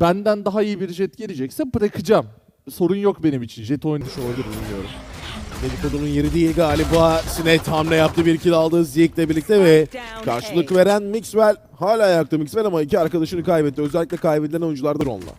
benden daha iyi bir jet gelecekse bırakacağım. Sorun yok benim için. Jet oynamış olabilir bilmiyorum. Dedikodu'nun yeri değil galiba. Sinet hamle yaptı bir kill aldı Zeke'le birlikte ve karşılık veren Mixwell hala ayakta Mixwell ama iki arkadaşını kaybetti. Özellikle kaybedilen oyunculardır onlar.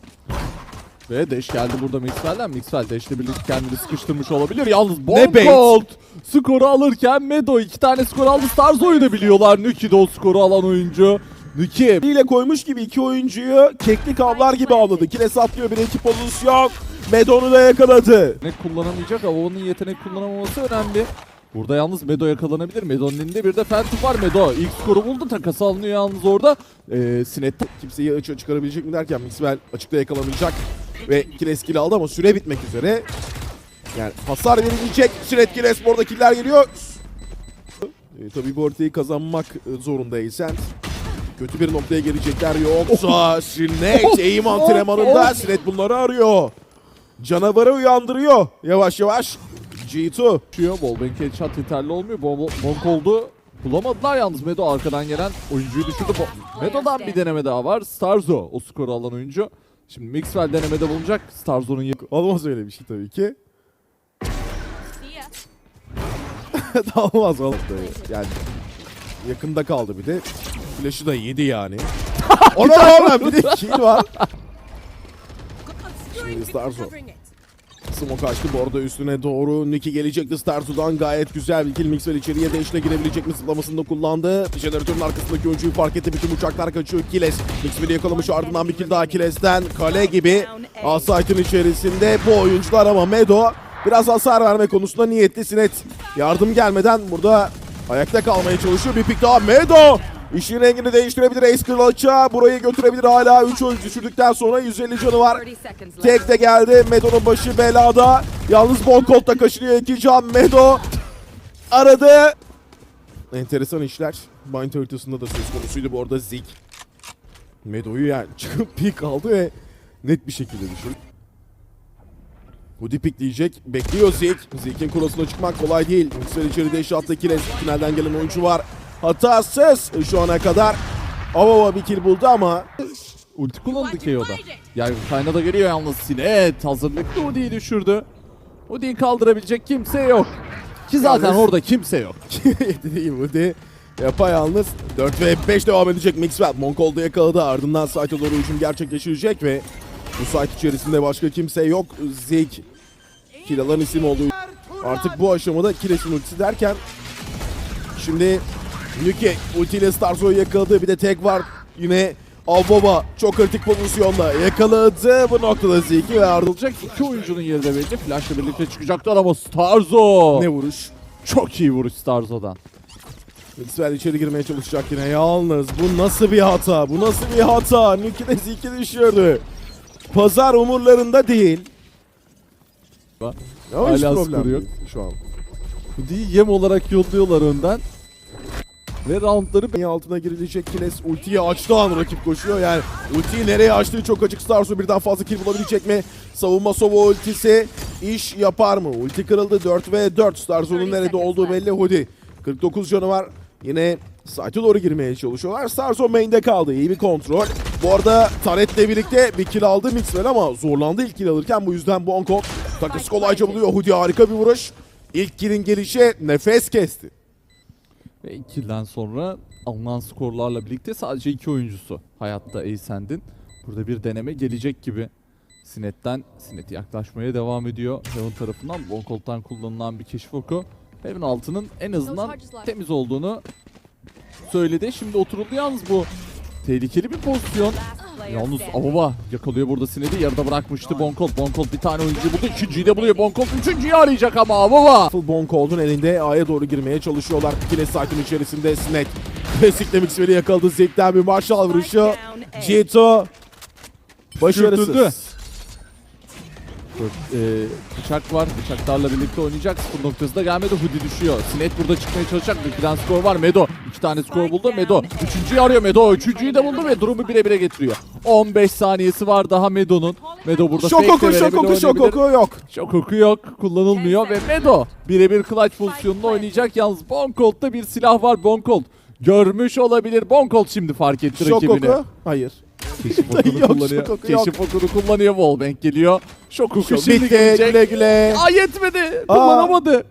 Ve Dash geldi burada Mixwell'den. Mixwell Dash'le birlikte kendini sıkıştırmış olabilir. Yalnız? Bonkolt skoru alırken Medo iki tane skor aldı. Starzo'yu da biliyorlar. Nuki de o skoru alan oyuncu. Nuki ile koymuş gibi iki oyuncuyu keklik avlar gibi avladı. Kile saplıyor bir iki pozisyon. Medon'u da yakaladı. yetenek kullanamayacak. Avon'un yetenek kullanamaması önemli. Burada yalnız Medo yakalanabilir. Medo'nun elinde bir de Phantom var. Medo ilk skoru buldu. Takas alınıyor yalnız orada. Ee, Sinet Kimseyi açığa çıkarabilecek mi derken Mixwell açıkta yakalanacak. Ve Kines kill aldı ama süre bitmek üzere. Yani hasar verilecek. Sinet orada killer geliyor. E, tabii bu haritayı kazanmak e, zorundaysan kötü bir noktaya gelecekler yoksa Sinet eğim antrenmanında Sinet bunları arıyor. Canavarı uyandırıyor yavaş yavaş. G2 düşüyor. Wallbang headshot yeterli olmuyor. Bon Bonk oldu. Bulamadılar yalnız Medo arkadan gelen oyuncuyu düşürdü. Medo'dan bir deneme daha var. Starzo o skoru alan oyuncu. Şimdi Mixwell denemede bulunacak. Starzo'nun yakın. olmaz öyle bir şey tabii ki. Olmaz olmaz. Yani yakında kaldı bir de. Flash'ı da yedi yani. Ona rağmen bir de kill var. Şimdi Starzo. Smoke açtı bu arada üstüne doğru. Niki gelecekti Starzo'dan gayet güzel bir kill Mixwell içeriye değişine girebilecek mi zıplamasını da kullandı. Jeneratörün arkasındaki oyuncuyu fark etti. Bütün uçaklar kaçıyor. Kiles Mixwell'i yakalamış ardından bir kill daha Kiles'ten. Kale gibi Asayt'ın içerisinde bu oyuncular ama Medo biraz hasar verme konusunda niyetli. Sinet yardım gelmeden burada ayakta kalmaya çalışıyor. Bir pik daha Medo İşin rengini değiştirebilir Ace Kılıç'a. Burayı götürebilir hala. 3 oyuncu düşürdükten sonra 150 canı var. Tek de geldi. Medo'nun başı belada. Yalnız Bonkolt da kaçırıyor. iki can. Medo aradı. Enteresan işler. Bind haritasında da söz konusuydu bu arada Zik. Medo'yu yani çıkıp pik aldı ve net bir şekilde düşün. Hoodie pikleyecek. Bekliyor Zik. Zik'in kurasına çıkmak kolay değil. Yüksel içeride eşi attı. Kines. Finalden gelen oyuncu var. Hatasız şu ana kadar. Avava bir kill buldu ama Ulti kullandı KO'da. Yani kayna da geliyor yalnız Sinet. Hazırlıklı Udi'yi düşürdü. Udi'yi kaldırabilecek kimse yok. Ki zaten Yalnız- orada kimse yok. Değil Woody. Yapayalnız 4 ve 5 devam edecek Mixwell. Monkol'da yakaladı. Ardından site'e doğru hücum gerçekleşecek ve bu site içerisinde başka kimse yok. Zeke Kilalan isim olduğu artık bu aşamada Kiles'in ultisi derken şimdi Nuki ultiyle Starzo'yu yakaladı. Bir de tek var. Yine Avbaba çok kritik pozisyonda yakaladı. Bu noktada Zeke ve ardından Olacak iki oyuncunun yeri de belli. Flash'la birlikte çıkacaklar ama Starzo. ne vuruş? Çok iyi vuruş Starzo'dan. Maxwell içeri girmeye çalışacak yine. Yalnız bu nasıl bir hata? Bu nasıl bir hata? Nuki de Zeke'i düşürdü. Pazar umurlarında değil. Ama Hala skoru yok. şu an. Udi'yi yem olarak yolluyorlar önden. Ve roundları altına girilecek Kiles ultiyi açtığı an rakip koşuyor. Yani ultiyi nereye açtığı çok açık. Starsu birden fazla kill bulabilecek mi? Savunma sova ultisi iş yapar mı? Ulti kırıldı. 4 ve 4 Starsu'nun nerede olduğu belli. Hoodie 49 canı var. Yine site'e doğru girmeye çalışıyorlar. Starsu main'de kaldı. İyi bir kontrol. Bu arada Taret'le birlikte bir kill aldı Mixwell ama zorlandı ilk kill alırken. Bu yüzden Bonko takısı kolayca buluyor. Hoodie harika bir vuruş. İlk kill'in gelişi nefes kesti. Ve ikilden sonra alınan skorlarla birlikte sadece iki oyuncusu hayatta Ascend'in. Burada bir deneme gelecek gibi. Sinet'ten Sinet'e yaklaşmaya devam ediyor. Heaven tarafından Bonkolt'tan kullanılan bir keşif oku. Heaven altının en azından temiz olduğunu söyledi. Şimdi oturuldu yalnız bu tehlikeli bir pozisyon. Yalnız Avova yakalıyor burada Sinet'i yarıda bırakmıştı Bonkolt. Bonkolt bir tane oyuncu buldu. İkinciyi de buluyor. Bonkolt üçüncüyü arayacak ama Avova. Full Bonkold'un elinde A'ya doğru girmeye çalışıyorlar. Yine site'ın içerisinde Snack. Klasikle Mixwell'i yakaladı. Zek'ten bir Marshall vuruşu. Jito başarısız. Ee, bıçak var. Bıçaklarla birlikte oynayacak. Skor noktası da gelmedi. Hoodie düşüyor. Sinet burada çıkmaya çalışacak. Bir tane skor var. Medo. iki tane skor buldu. Medo. Üçüncüyü arıyor. Medo. Üçüncüyü de buldu ve durumu bire bire getiriyor. 15 saniyesi var daha Medo'nun. Medo burada Şok oku, şok oku, şok oku yok. Şok oku yok. Kullanılmıyor ve Medo birebir clutch pozisyonunda oynayacak. Yalnız Bonkolt'ta bir silah var. Bonkolt görmüş olabilir. Bonkolt şimdi fark etti Şok rakibini. oku. Hayır. Keşif okunu Yok, kullanıyor. şok oku yok. Keşif okunu kullanıyor. Wallbang geliyor. Şok oku Bitti şimdi gelecek. güle güle. Aa yetmedi. Kullanamadı.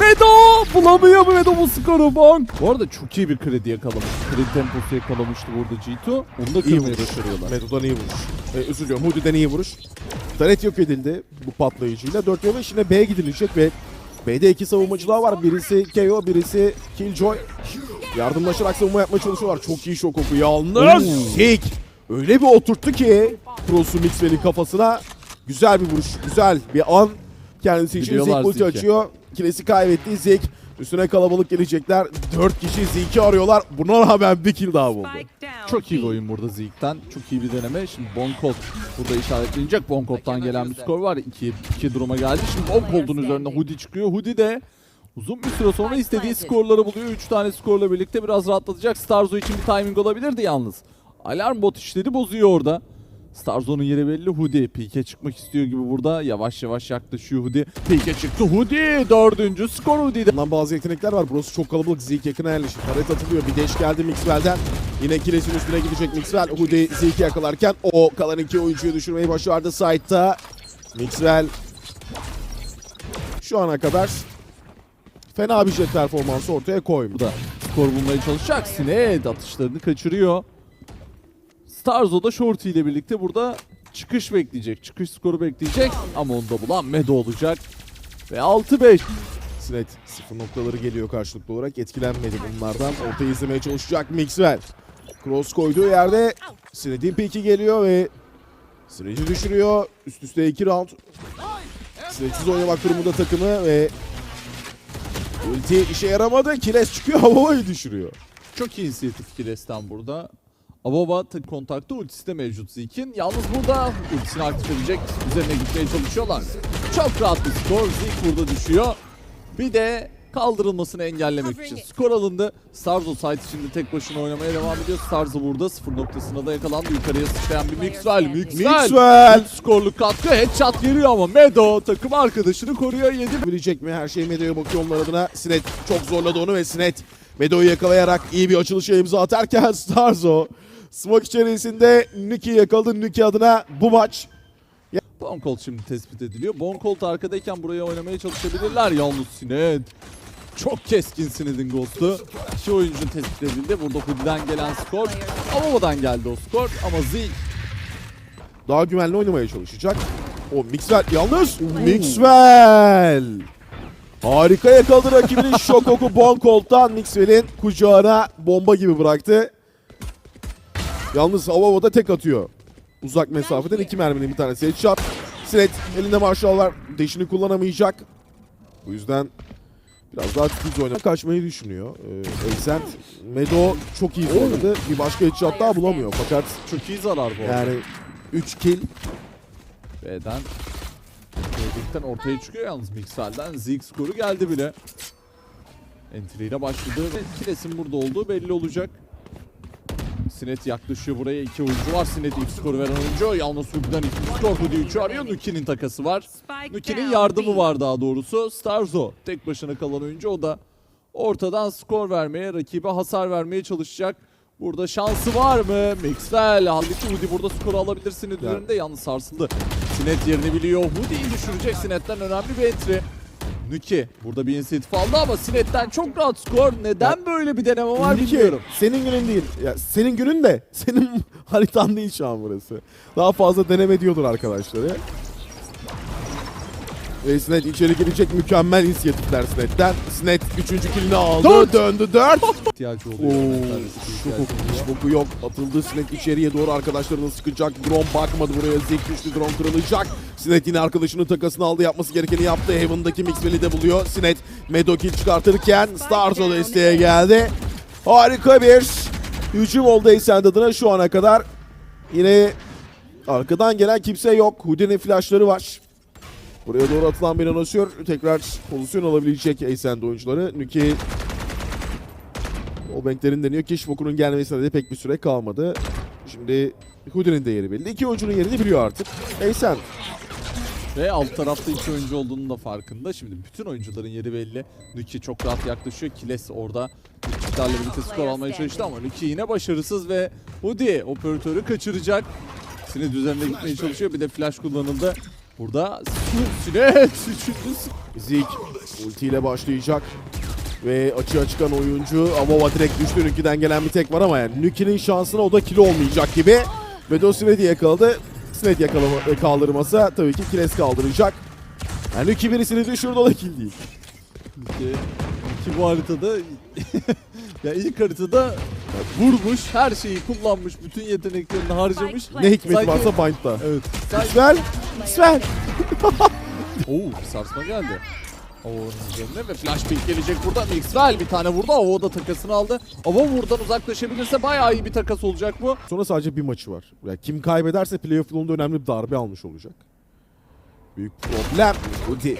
Medo bulamıyor mu Medo bu skoru Bonk? Bu arada çok iyi bir kredi yakalamış. Kredi temposu yakalamıştı burada G2. Onu da İyi vuruş. başarıyorlar. Medo'dan iyi vuruş. Ee, özür diliyorum. Hoodie'den iyi vuruş. Taret yok edildi bu patlayıcıyla. 4 ve 5 yine B'ye gidilecek ve B'de iki savunmacılar var. Birisi KO, birisi Killjoy. Yardımlaşarak savunma yapmaya çalışıyorlar. Çok iyi şok oku. Yalnız Oo. Öyle bir oturttu ki Prosu Mixwell'in kafasına. Güzel bir vuruş. Güzel bir an. Kendisi için Zik ulti açıyor. Kilesi kaybetti Zik. Üstüne kalabalık gelecekler. 4 kişi Zik'i arıyorlar. Buna rağmen bir kill daha buldu. Çok iyi bir oyun burada Zeke'den. Çok iyi bir deneme. Şimdi Bonkot burada işaretlenecek. Bonkot'tan gelen bir skor var. 2 2 duruma geldi. Şimdi Bonkot'un üzerine Hoodie çıkıyor. Hoodie de uzun bir süre sonra istediği skorları buluyor. 3 tane skorla birlikte biraz rahatlatacak. Starzo için bir timing olabilirdi yalnız. Alarm bot işleri bozuyor orada. Starzo'nun yeri belli. Hoodie pike çıkmak istiyor gibi burada. Yavaş yavaş yaklaşıyor Hoodie. Pike çıktı. Hoodie dördüncü skor Hoodie'de. Bundan bazı yetenekler var. Burası çok kalabalık. Zeke yakına yerleşti. Taret atılıyor. Bir deş geldi Mixwell'den. Yine kilesin üstüne gidecek Mixwell. Hoodie Zeke'i yakalarken o kalan iki oyuncuyu düşürmeyi başardı side'da. Mixwell şu ana kadar fena bir jet performansı ortaya koymadı. Bu da skor bulmaya çalışacak. Sinet atışlarını kaçırıyor. Starzo da Shorty ile birlikte burada çıkış bekleyecek. Çıkış skoru bekleyecek. Ama onu da bulan Medo olacak. Ve 6-5. Sinet sıfır noktaları geliyor karşılıklı olarak. Etkilenmedi bunlardan. Ortayı izlemeye çalışacak Mixwell. Cross koyduğu yerde Sinet'in piki geliyor ve Sinet'i düşürüyor. Üst üste iki round. Sinetsiz oynamak durumunda takımı ve ulti işe yaramadı. Kiles çıkıyor havayı düşürüyor. Çok iyi inisiyatif Kiles'ten burada. Avova tek kontakta ultisi de mevcut Zeke'in. Yalnız burada ultisini aktif edecek. Üzerine gitmeye çalışıyorlar. Çok rahat bir skor. Zeke burada düşüyor. Bir de kaldırılmasını engellemek için skor alındı. Starzo site içinde tek başına oynamaya devam ediyor. Starzo burada sıfır noktasına da yakalandı. Yukarıya sıçrayan bir Mixwell. Mixwell. Mixwell skorluk katkı. Headshot geliyor ama Medo takım arkadaşını koruyor. 7 bilecek mi? Her şey Medo'ya bakıyor onlar adına. Sinet çok zorladı onu ve Sinet Medo'yu yakalayarak iyi bir açılışa imza atarken Starzo smoke içerisinde Nuki yakaladı. Nuki adına bu maç Bonkolt şimdi tespit ediliyor. Bonkolt arkadayken buraya oynamaya çalışabilirler. Yalnız Sinet çok keskin Sinet'in ghost'u. İki oyuncu tespit edildi. Burada Hoodie'den gelen skor. Avova'dan geldi o skor. Ama Zeke daha güvenli oynamaya çalışacak. O Mixwell yalnız Mixwell harika yakaladı rakibinin şok oku Bonkolt'tan Mixwell'in kucağına bomba gibi bıraktı. Yalnız Havava'da tek atıyor. Uzak mesafeden iki merminin bir tanesi headshot. Sinet elinde marşal var. Deşini kullanamayacak. Bu yüzden biraz daha titiz oynamak kaçmayı düşünüyor. Ee, Aysent, Medo çok iyi oynadı. Bir başka headshot daha bulamıyor. Fakat çok iyi zarar bu yani 3 kill B'den B'den ortaya çıkıyor yalnız Mixwell'den. Zeke skoru geldi bile. Entry ile başladı Kiles'in burada olduğu belli olacak. Sinet yaklaşıyor buraya. iki oyuncu var. Sinet ilk skoru veren oyuncu. Yalnız Hook'dan ikinci skor Hoodie 3'ü arıyor. Nuki'nin takası var. Nuki'nin yardımı var daha doğrusu. Starzo tek başına kalan oyuncu. O da ortadan skor vermeye, rakibe hasar vermeye çalışacak. Burada şansı var mı? Mixwell. Halbuki Hoodie burada skoru alabilirsin üzerinde. Yalnız sarsıldı. Sinet yerini biliyor. Hoodie'yi düşürecek. Sinet'ten önemli bir entry. Nuki burada bir inisiyatif aldı ama Sinet'ten çok rahat skor. Neden böyle bir deneme var Nuki, bilmiyorum. Senin günün değil. Ya senin günün de senin haritan değil şu an burası. Daha fazla deneme diyordur arkadaşları. Ve Sinet içeri girecek mükemmel inisiyatifler Sinet'ten. Sinet 3. killini aldı. Dört. Döndü 4. İhtiyacı oluyor. Oo, şu koku, hiç boku yok. Atıldı Sinet içeriye doğru arkadaşlarını sıkacak. Drone bakmadı buraya. Zik düştü. Drone kırılacak. Sinet yine arkadaşının takasını aldı. Yapması gerekeni yaptı. Heaven'daki Mixwell'i de buluyor. Sinet Medokill çıkartırken Starzo desteğe geldi. Harika bir hücum oldu Eysend adına şu ana kadar. Yine arkadan gelen kimse yok. Houdini flashları var. Buraya doğru atılan bir anosör tekrar pozisyon alabilecek Eysend oyuncuları. Nuki o banklerin deniyor. Keşfoku'nun gelmesine de pek bir süre kalmadı. Şimdi Houdini'nin de yeri belli. İki oyuncunun yerini biliyor artık. Eysend. Ve alt tarafta iki oyuncu olduğunun da farkında. Şimdi bütün oyuncuların yeri belli. Nuki çok rahat yaklaşıyor. Kiles orada Çıklarla birlikte skor almaya çalıştı ama Nuki yine başarısız ve Hudi operatörü kaçıracak. Sinet üzerine gitmeye çalışıyor. Bir de flash kullanıldı. Burada Sinet Zik ultiyle başlayacak. Ve açığa çıkan oyuncu Avova direkt düştü. Nuki'den gelen bir tek var ama yani Nuki'nin şansına o da kilo olmayacak gibi. Ve de Sinet'i yakaladı. Sinet yakalama, e, kaldırmasa tabii ki Kines kaldıracak. Yani Nuki birisini düşürdü o da kill değil. Ki, ki bu haritada ya ilk haritada vurmuş, her şeyi kullanmış, bütün yeteneklerini harcamış. Ne hikmeti Sanki- varsa Bind'da. Evet. Sanki... İsmail. Oo, sarsma geldi. Avova'nın üzerine ve flash pick gelecek burada. Mixwell bir tane vurdu. Avova da takasını aldı. Avova buradan uzaklaşabilirse bayağı iyi bir takas olacak bu. Sonra sadece bir maçı var. Yani kim kaybederse playoff yolunda önemli bir darbe almış olacak. Büyük problem. Udi.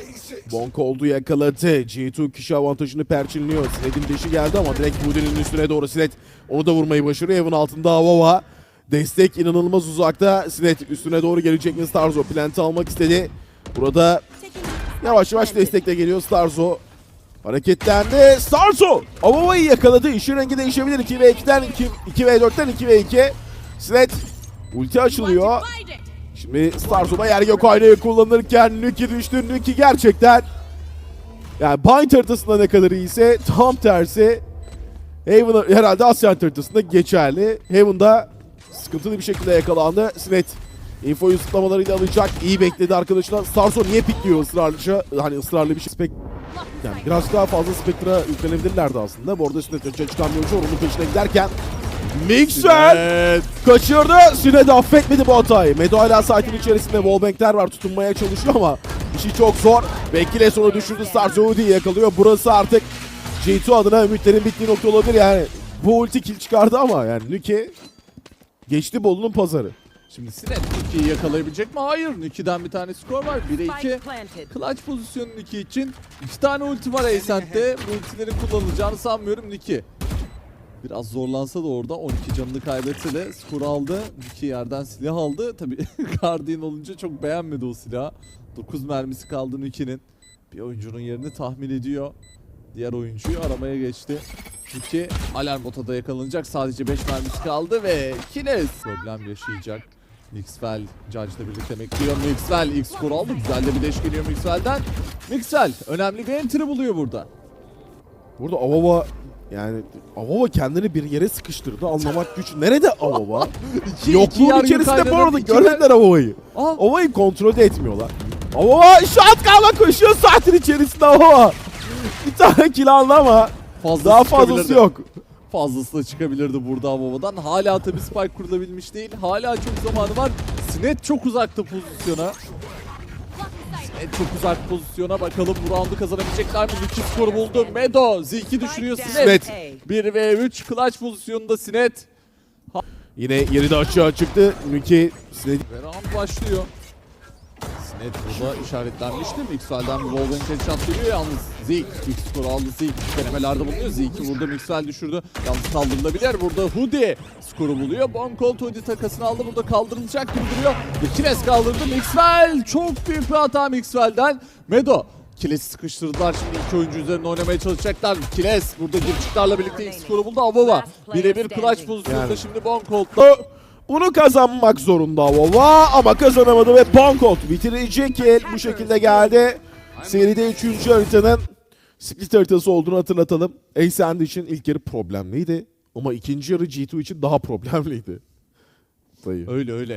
Bonk oldu yakaladı. G2 kişi avantajını perçinliyor. Sinet'in deşi geldi ama direkt Udi'nin üstüne doğru Sinet onu da vurmayı başarıyor. Evin altında Avova. Destek inanılmaz uzakta. Sinet üstüne doğru gelecek mi Starzo? Plant'i almak istedi. Burada yavaş yavaş destekle geliyor Starzo. Hareketlendi. Starzo! Avova'yı yakaladı. İşin rengi değişebilir. 2 ve 2'den 2, 2 ve 4'ten 2 ve 2. Sinet ulti açılıyor. Şimdi Starzo'da yer gök aynayı kullanırken Nuki düştü. Nuki gerçekten yani Bind haritasında ne kadar iyiyse tam tersi Haven herhalde Asyan haritasında geçerli. Haven'da sıkıntılı bir şekilde yakalandı. Sinet infoyu zıplamalarıyla alacak. İyi bekledi arkadaşlar. Starzo niye pikliyor ısrarlıca? Hani ısrarlı bir şey. Spek yani biraz daha fazla Spectre'a yüklenebilirlerdi aslında. Bu arada Sinet önce çıkan bir oyuncu onun peşine giderken Mixwell kaçırdı. Sinet affetmedi bu hatayı. Medo hala site'in içerisinde wallbankler var tutunmaya çalışıyor ama işi çok zor. Bekile sonra düşürdü. Starzo'yu yakalıyor. Burası artık G2 adına ümitlerin bittiği nokta olabilir yani. Bu ulti kill çıkardı ama yani Nuki geçti Bolu'nun pazarı. Şimdi Sinet Nuki'yi yakalayabilecek mi? Hayır. Nuki'den bir tane skor var. 1'e 2. Clutch pozisyonu Nuki için. İki tane ulti var Ascent'te. Bu ultilerin kullanılacağını sanmıyorum Nuki. Biraz zorlansa da orada 12 canını kaybetse de skor aldı. Nuki yerden silah aldı. Tabi Guardian olunca çok beğenmedi o silahı. 9 mermisi kaldı Nuki'nin. Bir oyuncunun yerini tahmin ediyor. Diğer oyuncuyu aramaya geçti. Nuki alarm otada yakalanacak. Sadece 5 mermisi kaldı ve Kines problem yaşayacak. Mixwell Judge'la birlikte bekliyor. Mixwell ilk skor aldı. Güzel de bir deş geliyor Mixwell'den. Mixwell önemli bir entry buluyor burada. Burada Avova yani Avova kendini bir yere sıkıştırdı. Anlamak güç. Nerede Avova? İki, Yokluğun içerisinde bu arada görmediler Avova'yı. Aa, Avova'yı kontrol etmiyorlar. Avova shotgun'la koşuyor saatin içerisinde Avova. Bir tane kill aldı ama fazlası daha fazlası yok. Fazlası da çıkabilirdi burada Avova'dan. Hala tabi spike kurulabilmiş değil. Hala çok zamanı var. Sinet çok uzakta pozisyona. Sinet çok uzak pozisyona. Bakalım bu roundu kazanabilecekler mi? İki skoru buldu. Medo. Zilki düşürüyor Sinet. Sinet. 1 ve 3 clutch pozisyonunda Sinet. Yine yeri de açığa çıktı. Nuki Sinet Ve round başlıyor. Sinet burada işaretlenmişti. Mixwell'den bir wallbang headshot geliyor yalnız. Zeke ilk skoru aldı Zeke. Denemelerde bulunuyor. Zeke'i burada Mixwell düşürdü. Yalnız kaldırılabilir. Burada Hoodie skoru buluyor. Boncolt Hoodie takasını aldı. Burada kaldırılacak gibi duruyor. Kines kaldırdı. Mixwell çok büyük bir hata Mixwell'den. Medo Kiles'i sıkıştırdılar. Şimdi iki oyuncu üzerinde oynamaya çalışacaklar. Kiles burada girişiklerle birlikte ilk skoru buldu. Avova birebir clutch pozisyonda Yani. şimdi Boncolt'ta. Bunu kazanmak zorunda Avova ama kazanamadı ve Bonkot bitirecek el bu şekilde geldi. Seride 3. haritanın split haritası olduğunu hatırlatalım. Ascend için ilk yarı problemliydi ama ikinci yarı G2 için daha problemliydi. Dayı. Öyle öyle.